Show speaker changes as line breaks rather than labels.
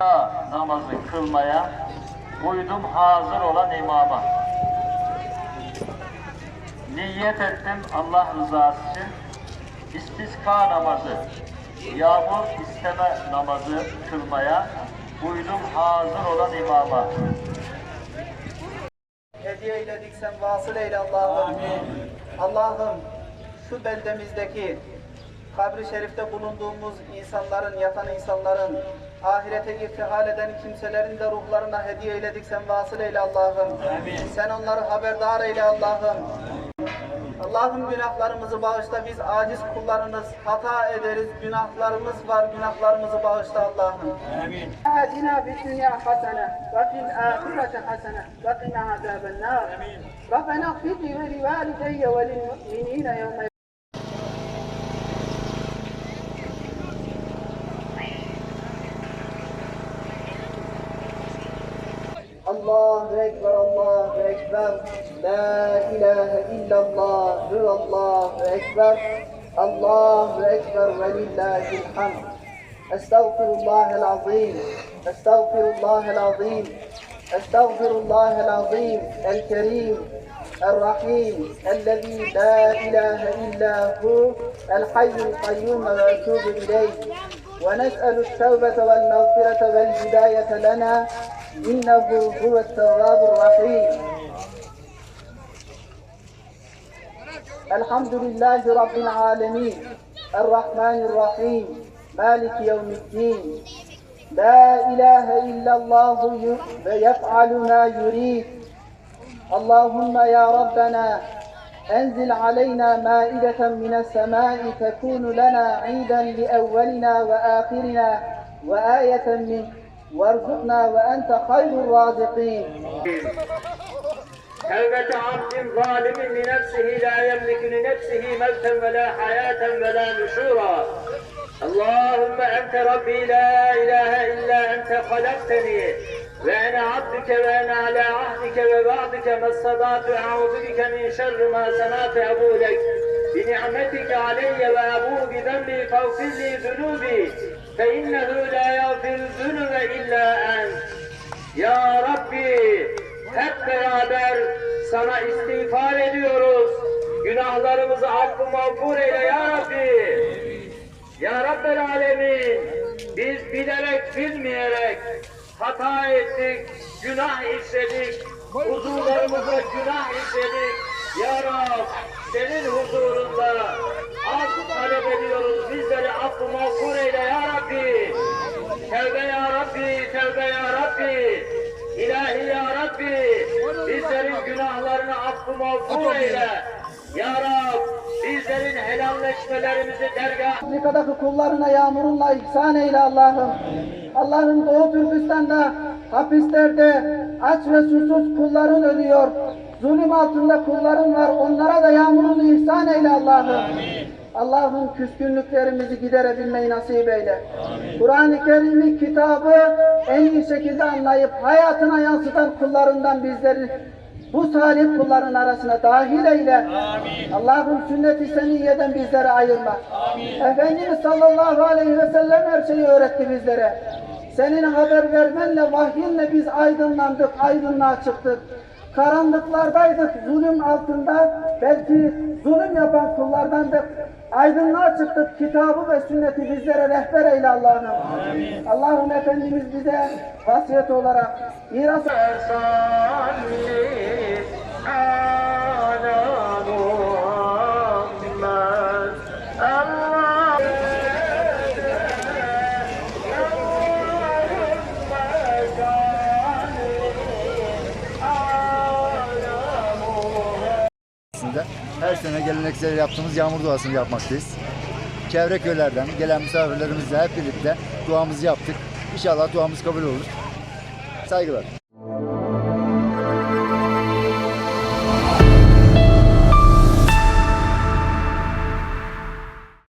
namazı kılmaya uydum hazır olan imama. Niyet ettim Allah rızası için istiska namazı, yağmur isteme namazı kılmaya uydum hazır olan imama.
Hediye eyledik sen vasıl eyle Allah'ım. Allah'ım şu beldemizdeki kabri şerifte bulunduğumuz insanların, yatan insanların, ahirete irtihal eden kimselerin de ruhlarına hediye eyledik. Sen vasıl eyle Allah'ım. Sen onları haberdar eyle Allah'ım. Allah'ım günahlarımızı bağışla. Biz aciz kullarınız, hata ederiz. Günahlarımız var. Günahlarımızı bağışla Allah'ım.
Amin. Atina bid dünya hasene ve fil ahirete hasene ve qina azaben nar. Rabbena gfir li
ve ve lil mu'minine yevme الله أكبر الله أكبر. لا إله إلا الله هو الله أكبر. الله أكبر ولله الحمد. أستغفر الله العظيم أستغفر الله العظيم أستغفر الله العظيم الكريم الرحيم الذي لا إله إلا هو الحي القيوم وأتوب إليه. ونسأل التوبة والمغفرة والهداية لنا إنه هو التواب الرحيم. الحمد لله رب العالمين. الرحمن الرحيم. مالك يوم الدين. لا إله إلا الله يفعل ما يريد. اللهم يا ربنا أنزل علينا مائدة من السماء تكون لنا عيدا لأولنا وآخرنا وآية منك وارزقنا وأنت خير الرازقين.
كلمة عبد ظالم لنفسه لا يملك لنفسه موتا ولا حياة ولا نشورا. اللهم أنت ربي لا إله إلا أنت خلقتني وأنا عبدك وأنا على عهدك ووعدك ما استطعت. أعوذ بك من شر ما صنعت أبو لك بنعمتك علي وأبوء بذنبي فاغفر لي ذنوبي فإنه لا zunube illa ent. Ya Rabbi hep beraber sana istiğfar ediyoruz. Günahlarımızı affı mağfur eyle ya Rabbi. Ya Rabbel Alemin biz bilerek bilmeyerek hata ettik, günah işledik, huzurlarımıza günah işledik. Ya Rab senin huzurunda af ediyoruz. Bizleri affı mağfur eyle ya Rabbi. Tevbe ya Rabbi, tevbe ya Rabbi. İlahi ya Rabbi, bizlerin günahlarını affı mağfur eyle. Ya Rab, bizlerin helalleşmelerimizi dergah
Afrika'daki kullarına yağmurunla ihsan eyle Allah'ım. Allah'ım Doğu Türkistan'da hapislerde aç ve susuz kulların ölüyor. Zulüm altında kulların var. Onlara da yağmurunu ihsan eyle Allah'ım. Allah'ım küskünlüklerimizi giderebilmeyi nasip eyle. Kur'an-ı Kerim'i kitabı en iyi şekilde anlayıp hayatına yansıtan kullarından bizleri bu salih kulların arasına dahil eyle. Allah'ım sünnet-i seniyyeden bizleri ayırma. Efendimiz sallallahu aleyhi ve sellem her şeyi öğretti bizlere. Senin haber vermenle, vahyinle biz aydınlandık, aydınlığa çıktık. Karanlıklardaydık, zulüm altında, belki zulüm yapan kullardandık. Aydınlığa çıktık, kitabı ve sünneti bizlere rehber eyle Allah'ım. Allah'ım Efendimiz bize vasiyet olarak miras
her sene geleneksel yaptığımız yağmur duasını yapmaktayız. Çevre köylerden gelen misafirlerimizle hep birlikte duamızı yaptık. İnşallah duamız kabul olur. Saygılar.